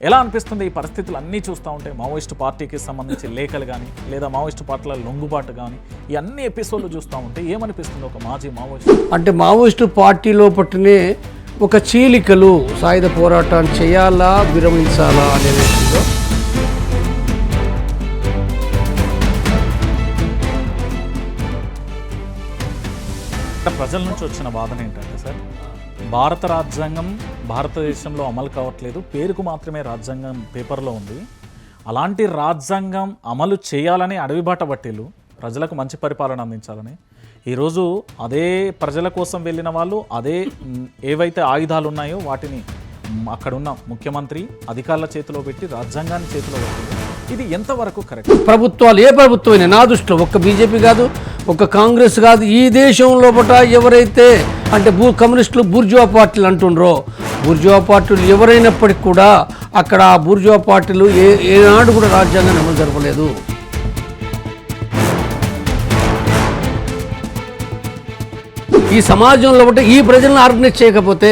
ఎలా అనిపిస్తుంది ఈ పరిస్థితులు? అన్నీ చూస్తూ ఉంటే మావోయిస్టు పార్టీకి సంబంధించి లేఖలు కానీ లేదా మావోయిస్టు పార్టీల లొంగుబాటు కానీ ఈ అన్ని ఎపిసోడ్లు చూస్తూ ఉంటే ఏమనిపిస్తుంది ఒక మాజీ మావోయిస్ట్? అంటే మావోయిస్టు పార్టీలో పట్టునే ఒక చీలికలు సాయుధ పోరాటాన్ని చేయాలా విరమించాలా అనే విషయంలో? ప్రజల నుంచి వచ్చిన వాదన ఏంటంటే సార్ భారత రాజ్యాంగం భారతదేశంలో అమలు కావట్లేదు. పేరుకు మాత్రమే రాజ్యాంగం పేపర్లో ఉంది. అలాంటి రాజ్యాంగం అమలు చేయాలని అడవిబాట బట్టిలు ప్రజలకు మంచి పరిపాలన అందించాలని. ఈరోజు అదే ప్రజల కోసం వెళ్ళిన వాళ్ళు అదే ఏవైతే ఆయుధాలు ఉన్నాయో వాటిని అక్కడున్న ముఖ్యమంత్రి అధికారుల చేతిలో పెట్టి రాజ్యాంగాన్ని చేతిలో పెట్టి ఇది ఎంతవరకు కరెక్ట్? ప్రభుత్వాలు ఏ ప్రభుత్వమైనా నా దృష్టిలో ఒక్క బీజేపీ కాదు ఒక కాంగ్రెస్ కాదు ఈ దేశం లోపల ఎవరైతే అంటే భూ కమ్యూనిస్టులు బూర్జువా పార్టీలు అంటుండ్రో బూర్జువా పార్టీలు ఎవరైనప్పటికీ కూడా అక్కడ ఆ బూర్జువా పార్టీలు ఏ ఏనాడు కూడా రాజ్యాంగాన్ని అమలు జరపలేదు. ఈ సమాజంలో ఒకటి ఈ ప్రజలను ఆర్గనైజ్ చేయకపోతే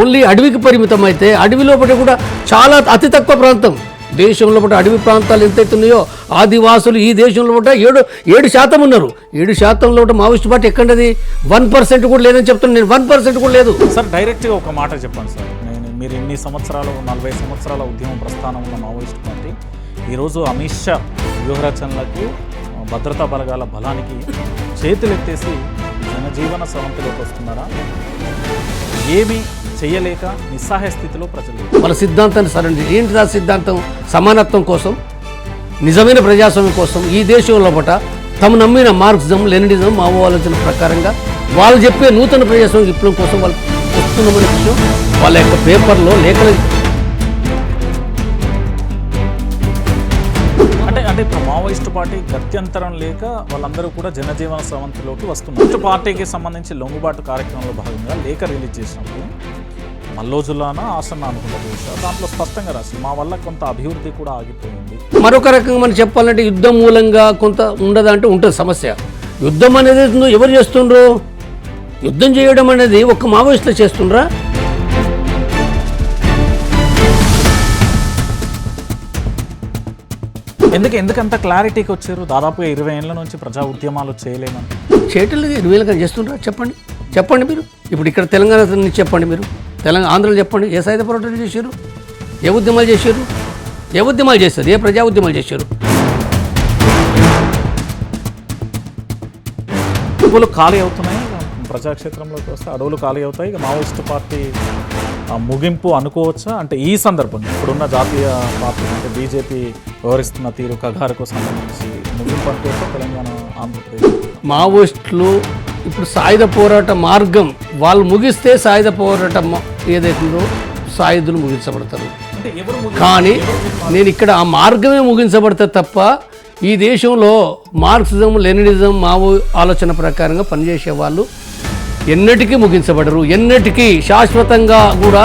ఓన్లీ అడవికి పరిమితం అయితే అడవి లోపల కూడా చాలా అతి తక్కువ ప్రాంతం. దేశంలో ఒకటి అడవి ప్రాంతాలు ఎంతైతే ఉన్నాయో ఆదివాసులు ఈ దేశంలో ఒకటి ఏడు ఏడు శాతం ఉన్నారు. ఏడు శాతంలో ఒకటి మావోయిస్ట్ పార్టీ ఎక్కడది? వన్ పర్సెంట్ కూడా లేదని చెప్తున్నాను నేను. వన్ పర్సెంట్ కూడా లేదు. సార్ డైరెక్ట్గా ఒక మాట చెప్పండి సార్. నేను మీరు ఎన్ని సంవత్సరాలు నలభై సంవత్సరాల ఉద్యమ ప్రస్థానం ఉన్న మావోయిస్ట్ పార్టీ ఈరోజు అమిత్ షా వ్యూహరచనలకి భద్రతా బలగాల బలానికి చేతులెత్తేసి జనజీవన సవంతిలోకి వస్తున్నారా? ఏమి చేయలేక నిస్సహాయ స్థితిలో ప్రజలు వాళ్ళ సిద్ధాంతాన్ని సరైన ఏంటి ఆ సిద్ధాంతం? సమానత్వం కోసం నిజమైన ప్రజాస్వామ్యం కోసం ఈ దేశం లోపల తమ నమ్మిన మార్క్సిజం లెనినిజం మావో ఆలోచన ప్రకారంగా వాళ్ళు చెప్పే నూతన ప్రజాస్వామ్య విప్లవం కోసం వాళ్ళు వస్తున్నామనే విషయం వాళ్ళ యొక్క పేపర్లో లేఖలు అంటే అంటే ఇప్పుడు మావోయిస్టు పార్టీ గత్యంతరం లేక వాళ్ళందరూ కూడా జనజీవన సవంతిలోకి వస్తున్నారు. పార్టీకి సంబంధించి లొంగుబాటు కార్యక్రమంలో భాగంగా లేఖ రిలీజ్ చేసినప్పుడు మల్లోజులానా ఆసన్న అనుకుంటా బహుశా. దాంట్లో స్పష్టంగా రాసి మా వల్ల కొంత అభివృద్ధి కూడా ఆగిపోయింది. మరొక రకంగా మనం చెప్పాలంటే యుద్ధం మూలంగా కొంత ఉండదంటే ఉంటుంది సమస్య. యుద్ధం అనేది ఎవరు చేస్తుండ్రు? యుద్ధం చేయడం అనేది ఒక్క మావోయిస్టులు చేస్తుండ్రా? ఎందుకు ఎందుకంత క్లారిటీకి వచ్చారు? దాదాపుగా ఇరవై ఏళ్ళ నుంచి ప్రజా ఉద్యమాలు చేయలేమని. చేయటం ఎన్ని వేలుగా చేస్తుండ్రా? చెప్పండి. చెప్పండి మీరు. ఇప్పుడు ఇక్కడ తెలంగాణ నుంచి చెప్పండి మీరు. తెలంగాణ ఆంధ్రలో చెప్పండి ఏ సాయుధ పోరాటాలు చేశారు? ఏ ఉద్యమాలు చేశారు? ఏ ఉద్యమాలు చేశారు? ఏ ప్రజా ఉద్యమాలు చేశారు? అడవులు ఖాళీ అవుతున్నాయి. ప్రజాక్షేత్రంలోకి వస్తే అడవులు ఖాళీ అవుతాయి. ఇక మావోయిస్టు పార్టీ ముగింపు అనుకోవచ్చా? అంటే ఈ సందర్భంగా ఇప్పుడున్న జాతీయ పార్టీ అంటే బీజేపీ వ్యవహరిస్తున్న తీరు కగారుకు సంబంధించి ముగింపు అనుకోవచ్చా తెలంగాణ ఆంధ్రప్రదేశ్? మావోయిస్టులు ఇప్పుడు సాయుధ పోరాట మార్గం వాళ్ళు ముగిస్తే సాయుధ పోరాటం ఏదైతుందో సాయుధులు ముగించబడతారు. కానీ నేను ఇక్కడ ఆ మార్గమే ముగించబడితే తప్ప ఈ దేశంలో మార్క్సిజం లెనినిజం మావో ఆలోచన ప్రకారంగా పనిచేసే వాళ్ళు ఎన్నటికీ ముగించబడరు. ఎన్నటికీ శాశ్వతంగా కూడా